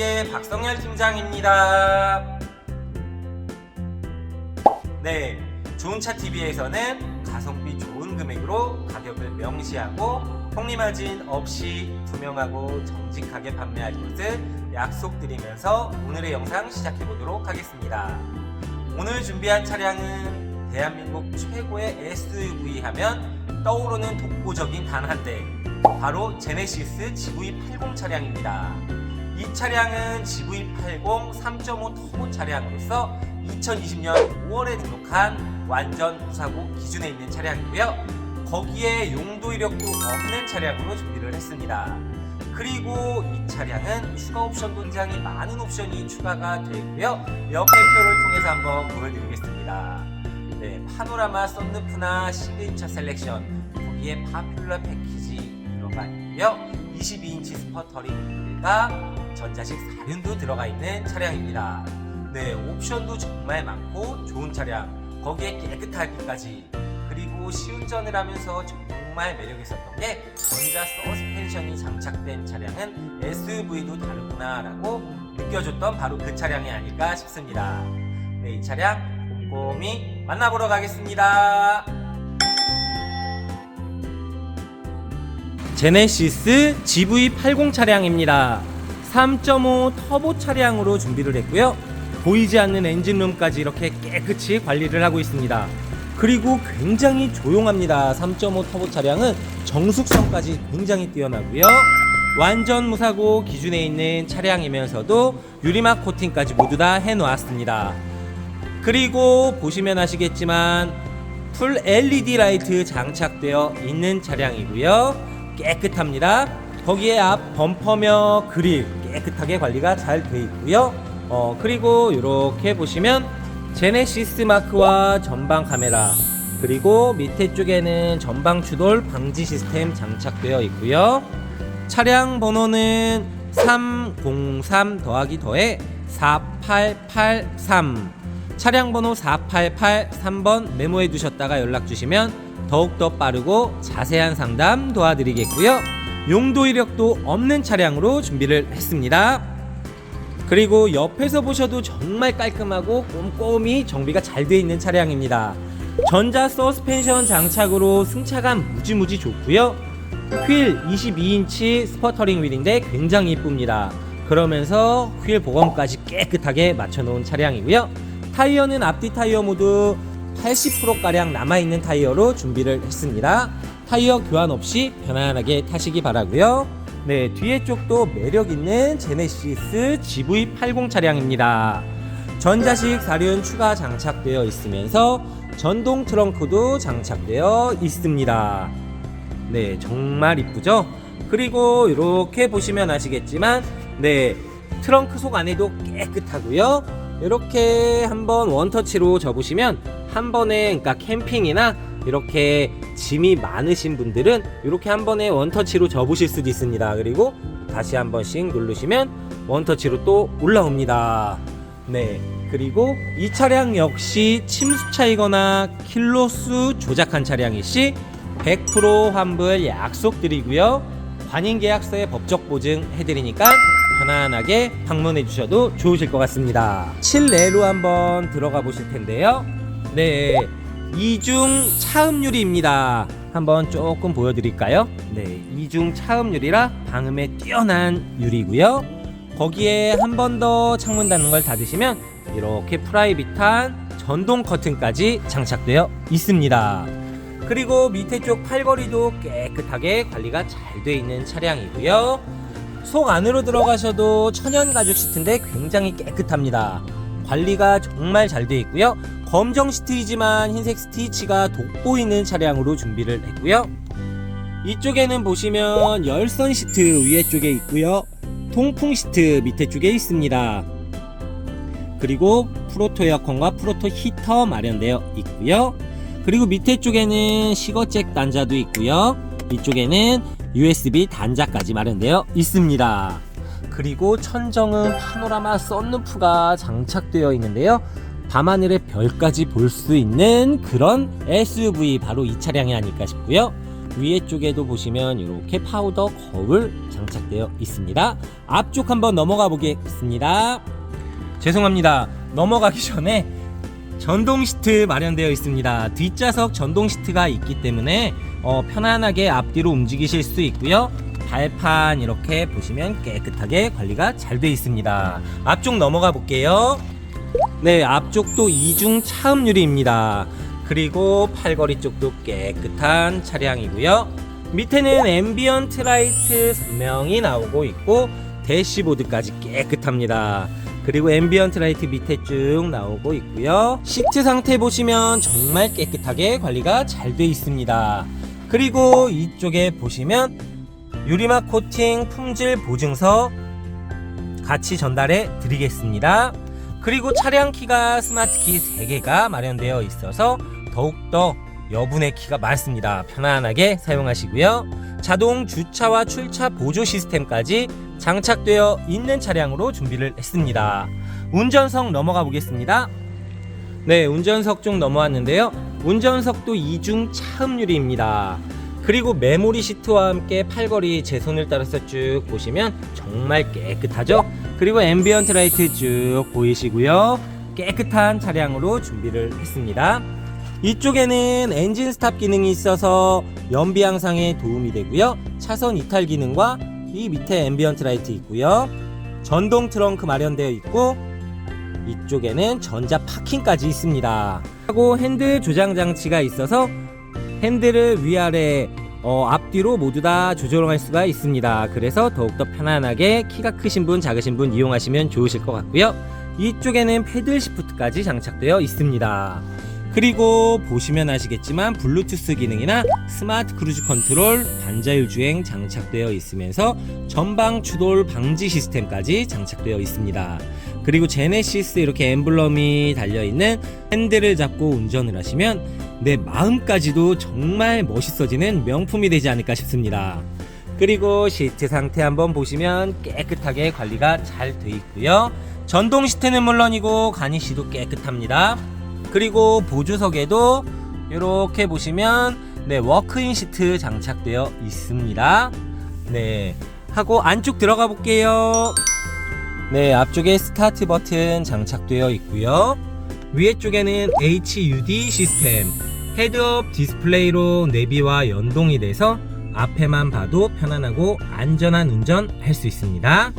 TV의 박성열 팀장입니다. 네, 좋은 차TV에서는 가성비 좋은 금액으로 가격을 명시하고 폭리마진 없이 투명하고 정직하게 판매할 것을 약속드리면서 오늘의 영상 시작해 보도록 하겠습니다. 오늘 준비한 차량은 대한민국 최고의 SUV 하면 떠오르는 독보적인 단 한 대, 바로 제네시스 GV80 차량입니다. 이 차량은 GV80 3.5 터보 차량으로서 2020년 5월에 등록한 완전 무사고 기준에 있는 차량이고요. 거기에 용도 이력도 없는 차량으로 준비를 했습니다. 그리고 이 차량은 추가 옵션도 굉장히 많은 옵션이 추가가 되어 있고요. 옆에 표를 통해서 한번 보여드리겠습니다. 네, 파노라마 썬루프나 시그니처 셀렉션, 거기에 파퓰러 패키지 들어가 있고요. 22인치 스퍼터링 휠과 전자식 사륜도 들어가 있는 차량입니다. 네, 옵션도 정말 많고 좋은 차량, 거기에 깨끗하기까지 그리고 시운전을 하면서 정말 매력 있었던 게 전자 서스펜션이 장착된 차량은 SUV도 다르구나라고 느껴졌던 바로 그 차량이 아닐까 싶습니다. 네, 이 차량 꼼꼼히 만나보러 가겠습니다. 제네시스 GV80 차량입니다. 3.5 터보 차량으로 준비를 했고요. 보이지 않는 엔진룸까지 이렇게 깨끗이 관리를 하고 있습니다. 그리고 굉장히 조용합니다. 3.5 터보 차량은 정숙성까지 굉장히 뛰어나고요. 완전 무사고 기준에 있는 차량이면서도 유리막 코팅까지 모두 다 해놓았습니다. 그리고 보시면 아시겠지만 풀 LED 라이트 장착되어 있는 차량이고요. 깨끗합니다. 거기에 앞 범퍼며 그릴 깨끗하게 관리가 잘 돼 있고요. 어, 그리고 이렇게 보시면 제네시스 마크와 전방 카메라 그리고 밑에 쪽에는 전방 추돌 방지 시스템 장착되어 있고요. 차량 번호는 303 더하기 더해 4883 차량 번호 4883번 메모해 두셨다가 연락 주시면 더욱더 빠르고 자세한 상담 도와드리겠고요. 용도 이력도 없는 차량으로 준비를 했습니다. 그리고 옆에서 보셔도 정말 깔끔하고 꼼꼼히 정비가 잘 되어 있는 차량입니다. 전자 서스펜션 장착으로 승차감 무지무지 좋고요. 휠 22인치 스퍼터링 휠인데 굉장히 이쁩니다. 그러면서 휠 보강까지 깨끗하게 맞춰놓은 차량이고요. 타이어는 앞뒤 타이어 모두 80%가량 남아있는 타이어로 준비를 했습니다. 타이어 교환 없이 편안하게 타시기 바라고요. 네, 뒤에 쪽도 매력 있는 제네시스 GV80 차량입니다. 전자식 사륜 추가 장착되어 있으면서 전동 트렁크도 장착되어 있습니다. 네, 정말 이쁘죠? 그리고 이렇게 보시면 아시겠지만, 네, 트렁크 속 안에도 깨끗하고요. 이렇게 한번 원터치로 접으시면 한 번에, 그러니까 캠핑이나 이렇게 짐이 많으신 분들은 이렇게 한 번에 원터치로 접으실 수도 있습니다. 그리고 다시 한 번씩 누르시면 원터치로 또 올라옵니다. 네. 그리고 이 차량 역시 침수차이거나 킬로수 조작한 차량일 시 100% 환불 약속드리고요. 관인 계약서에 법적 보증 해드리니까 편안하게 방문해 주셔도 좋으실 것 같습니다. 실내로 한번 들어가 보실 텐데요. 네. 이중 차음유리입니다. 한번 조금 보여드릴까요? 네. 이중 차음유리라 방음에 뛰어난 유리고요. 거기에 한 번 더 창문 닫는 걸 닫으시면 이렇게 프라이빗한 전동 커튼까지 장착되어 있습니다. 그리고 밑에 쪽 팔걸이도 깨끗하게 관리가 잘 되어 있는 차량이고요. 속 안으로 들어가셔도 천연 가죽 시트인데 굉장히 깨끗합니다. 관리가 정말 잘 되어 있고요. 검정 시트이지만 흰색 스티치가 돋보이는 차량으로 준비를 했고요. 이쪽에는 보시면 열선 시트 위에 쪽에 있고요. 통풍 시트 밑에 쪽에 있습니다. 그리고 프로토 에어컨과 프로토 히터 마련되어 있고요. 그리고 밑에 쪽에는 시거잭 단자도 있고요. 이쪽에는 USB 단자까지 마련되어 있습니다. 그리고 천정은 파노라마 썬루프가 장착되어 있는데요. 밤하늘의 별까지 볼 수 있는 그런 SUV 바로 이 차량이 아닐까 싶고요. 위에 쪽에도 보시면 이렇게 파우더 거울 장착되어 있습니다. 앞쪽 한번 넘어가 보겠습니다. 죄송합니다. 넘어가기 전에 전동 시트 마련되어 있습니다. 뒷좌석 전동 시트가 있기 때문에 어, 편안하게 앞뒤로 움직이실 수 있고요. 발판 이렇게 보시면 깨끗하게 관리가 잘 되어 있습니다. 앞쪽 넘어가 볼게요. 네, 앞쪽도 이중 차음 유리입니다. 그리고 팔걸이 쪽도 깨끗한 차량이고요. 밑에는 앰비언트 라이트 선명히 나오고 있고 대시보드까지 깨끗합니다. 그리고 앰비언트 라이트 밑에 쭉 나오고 있고요. 시트 상태 보시면 정말 깨끗하게 관리가 잘 되어 있습니다. 그리고 이쪽에 보시면 유리막 코팅 품질 보증서 같이 전달해 드리겠습니다. 그리고 차량 키가 스마트 키 3개가 마련되어 있어서 더욱더 여분의 키가 많습니다. 편안하게 사용하시고요. 자동 주차와 출차 보조 시스템까지 장착되어 있는 차량으로 준비를 했습니다. 운전석 넘어가 보겠습니다. 네, 운전석 쪽 넘어왔는데요. 운전석도 이중 차음유리입니다. 그리고 메모리 시트와 함께 팔걸이 제 손을 따라서 쭉 보시면 정말 깨끗하죠? 그리고 앰비언트 라이트 쭉 보이시고요. 깨끗한 차량으로 준비를 했습니다. 이쪽에는 엔진 스탑 기능이 있어서 연비 향상에 도움이 되고요. 차선 이탈 기능과 이 밑에 앰비언트 라이트 있고요. 전동 트렁크 마련되어 있고 이쪽에는 전자 파킹까지 있습니다. 하고 핸들 조장 장치가 있어서 핸들을 위아래 어, 앞뒤로 모두 다 조절할 수가 있습니다. 그래서 더욱더 편안하게 키가 크신 분, 작으신 분 이용하시면 좋으실 것 같고요. 이쪽에는 패들 시프트까지 장착되어 있습니다. 그리고 보시면 아시겠지만 블루투스 기능이나 스마트 크루즈 컨트롤, 반자율 주행 장착되어 있으면서 전방 추돌 방지 시스템까지 장착되어 있습니다. 그리고 제네시스 이렇게 엠블럼이 달려 있는 핸들을 잡고 운전을 하시면 내 마음까지도 정말 멋있어지는 명품이 되지 않을까 싶습니다. 그리고 시트 상태 한번 보시면 깨끗하게 관리가 잘 돼 있고요. 전동 시트는 물론이고 가니시도 깨끗합니다. 그리고 보조석에도 이렇게 보시면 네 워크인 시트 장착되어 있습니다. 네 하고 안쪽 들어가 볼게요. 네 앞쪽에 스타트 버튼 장착되어 있고요. 위에 쪽에는 HUD 시스템 헤드업 디스플레이로 내비와 연동이 돼서 앞에만 봐도 편안하고 안전한 운전 할 수 있습니다.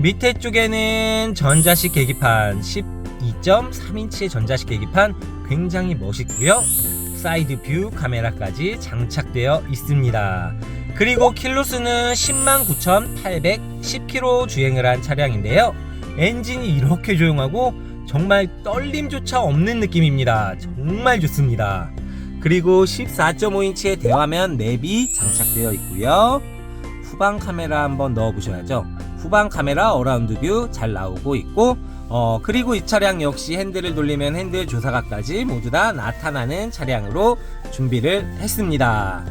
밑에 쪽에는 전자식 계기판 12.3인치의 전자식 계기판 굉장히 멋있고요. 사이드 뷰 카메라까지 장착되어 있습니다. 그리고 킬로수는 109,810km 주행을 한 차량인데요. 엔진이 이렇게 조용하고 정말 떨림조차 없는 느낌입니다. 정말 좋습니다. 그리고 14.5인치의 대화면 내비 장착되어 있고요. 후방 카메라 한번 넣어 보셔야죠. 후방 카메라 어라운드 뷰 잘 나오고 있고 어 그리고 이 차량 역시 핸들을 돌리면 핸들 조사각까지 모두 다 나타나는 차량으로 준비를 했습니다.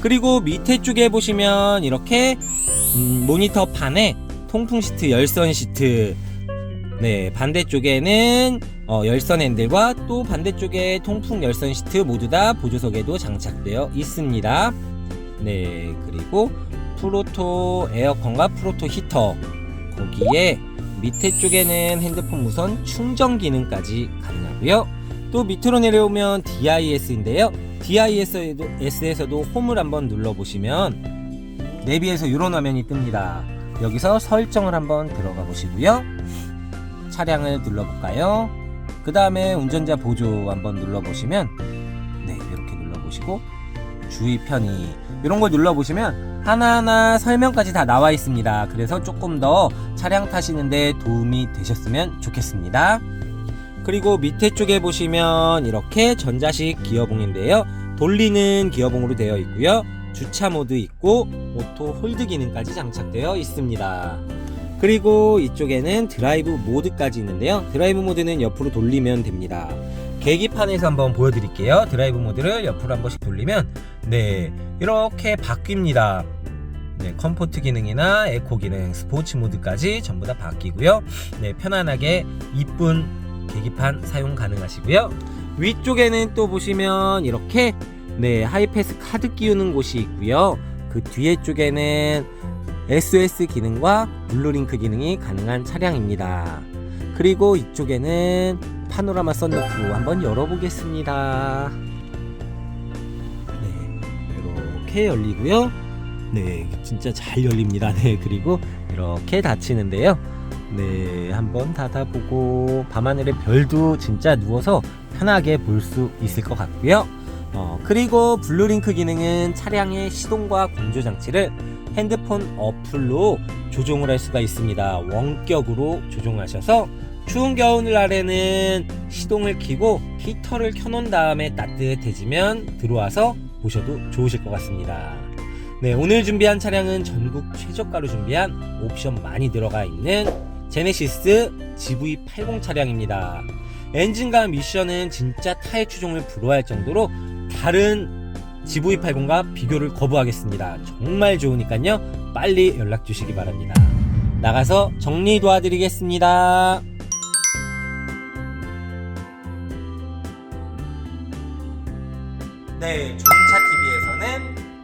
그리고 밑에 쪽에 보시면 이렇게 음, 모니터 판에 통풍 시트, 열선 시트 네, 반대쪽에는 어, 열선 핸들과 또 반대쪽에 통풍 열선 시트 모두 다 보조석에도 장착되어 있습니다. 네, 그리고 프로토 에어컨과 프로토 히터 거기에 밑에 쪽에는 핸드폰 무선 충전 기능까지 가능하고요. 또 밑으로 내려오면 DIS인데요. DIS에서도 홈을 한번 눌러보시면 내비에서 이런 화면이 뜹니다. 여기서 설정을 한번 들어가 보시고요. 차량을 눌러볼까요? 그 다음에 운전자 보조 한번 눌러보시면 네 이렇게 눌러보시고 주의 편의 이런 걸 눌러보시면 하나하나 설명까지 다 나와 있습니다. 그래서 조금 더 차량 타시는데 도움이 되셨으면 좋겠습니다. 그리고 밑에 쪽에 보시면 이렇게 전자식 기어봉인데요. 돌리는 기어봉으로 되어 있고요. 주차 모드 있고 오토 홀드 기능까지 장착되어 있습니다. 그리고 이쪽에는 드라이브 모드까지 있는데요. 드라이브 모드는 옆으로 돌리면 됩니다. 계기판에서 한번 보여드릴게요. 드라이브 모드를 옆으로 한 번씩 돌리면 네 이렇게 바뀝니다. 네, 컴포트 기능이나 에코 기능, 스포츠 모드까지 전부 다 바뀌고요. 네, 편안하게 이쁜 계기판 사용 가능하시고요. 위쪽에는 또 보시면 이렇게 네, 하이패스 카드 끼우는 곳이 있고요. 그 뒤에 쪽에는 SOS 기능과 블루링크 기능이 가능한 차량입니다. 그리고 이쪽에는 파노라마 썬루프 한번 열어보겠습니다. 네, 이렇게 열리고요. 네, 진짜 잘 열립니다. 네, 그리고 이렇게 닫히는데요. 네, 한번 닫아보고 밤하늘의 별도 진짜 누워서 편하게 볼 수 있을 것 같고요. 어, 그리고 블루링크 기능은 차량의 시동과 공조 장치를 핸드폰 어플로 조종을 할 수가 있습니다. 원격으로 조종하셔서 추운 겨울날에는 시동을 켜고 히터를 켜놓은 다음에 따뜻해지면 들어와서 보셔도 좋으실 것 같습니다. 네, 오늘 준비한 차량은 전국 최저가로 준비한 옵션 많이 들어가 있는 제네시스 GV80 차량입니다. 엔진과 미션은 진짜 타의 추종을 불허할 정도로 다른 GV80과 비교를 거부하겠습니다. 정말 좋으니까요. 빨리 연락 주시기 바랍니다. 나가서 정리 도와드리겠습니다. 네, 좋은차TV에서는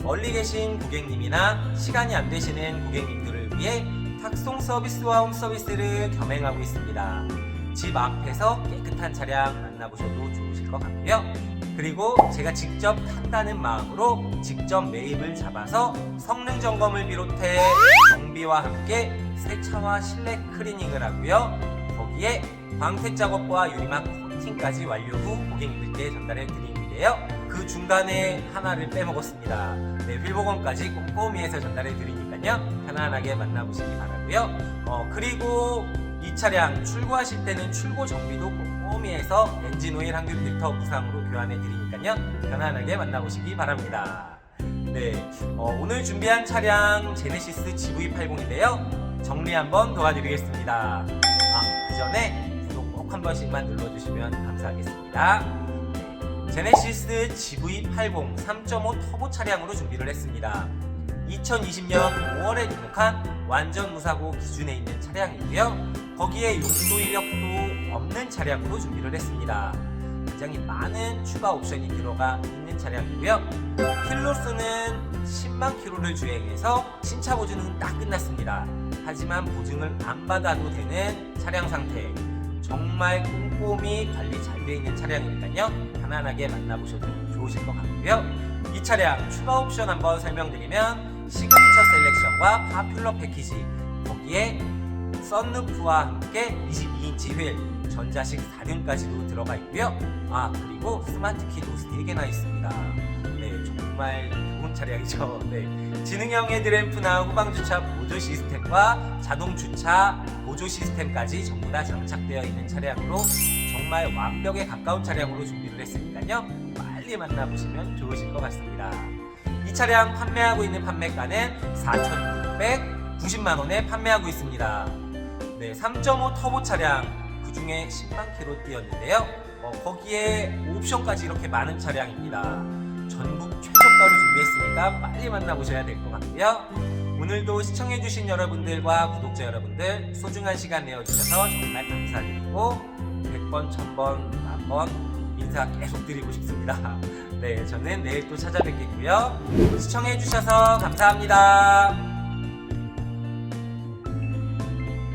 멀리 계신 고객님이나 시간이 안 되시는 고객님들을 위해 탁송 서비스와 홈 서비스를 겸행하고 있습니다. 집 앞에서 깨끗한 차량 만나보셔도 좋으실 것 같고요. 그리고 제가 직접 탄다는 마음으로 직접 매입을 잡아서 성능 점검을 비롯해 정비와 함께 세차와 실내 클리닝을 하고요. 거기에 광택 작업과 유리막 코팅까지 완료 후 고객님들께 전달해 드 리는데요. 그 중간에 하나를 빼먹었습니다. 네, 휠복원까지 꼼꼼히 해서 전달해 드리니까요. 편안하게 만나보시기 바라고요. 어, 그리고 이 차량 출고하실 때는 출고 정비도 꼼꼼히 해서 엔진 오일 항균 필터 무상으로 교환해 드리니까요. 편안하게 만나보시기 바랍니다. 네, 어, 오늘 준비한 차량 제네시스 GV80인데요. 정리 한번 도와드리겠습니다. 아, 그 전에 구독 꼭 한 번씩만 눌러주시면 감사하겠습니다. 네, 제네시스 GV80 3.5 터보 차량으로 준비를 했습니다. 2020년 5월에 등록한 완전 무사고 기준에 있는 차량이고요. 거기에 용도 이력도 없는 차량으로 준비를 했습니다. 굉장히 많은 추가 옵션이 들어가 있는 차량이고요. 킬로수는 10만 킬로를 주행해서 신차 보증은 딱 끝났습니다. 하지만 보증을 안 받아도 되는 차량 상태. 정말 꼼꼼히 관리 잘 되어 있는 차량이니까요. 편안하게 만나보셔도 좋으실 것 같고요. 이 차량 추가 옵션 한번 설명드리면 시그니처 셀렉션과 파퓰러 패키지 거기에 썬루프와 함께 22인치 휠 전자식 4륜까지도 들어가 있고요. 아 그리고 스마트 키도 3개나 있습니다. 네 정말 좋은 차량이죠. 네 지능형 헤드램프나 후방 주차 보조 시스템과 자동 주차 보조 시스템까지 전부 다 장착되어 있는 차량으로 정말 완벽에 가까운 차량으로 준비를 했으니까요. 빨리 만나보시면 좋으실 것 같습니다. 이 차량 판매하고 있는 판매가는 4,690만 원에 판매하고 있습니다. 네, 3.5 터보 차량 그 중에 10만 킬로 뛰었는데요. 어, 거기에 옵션까지 이렇게 많은 차량입니다. 전국 최 저가로 준비했으니까 빨리 만나보셔야 될 것 같고요. 오늘도 시청해주신 여러분들과 구독자 여러분들 소중한 시간 내어주셔서 정말 감사드리고 100번, 1000번, 만번 인사 계속 드리고 싶습니다. 네, 저는 내일 또 찾아뵙겠고요. 시청해주셔서 감사합니다.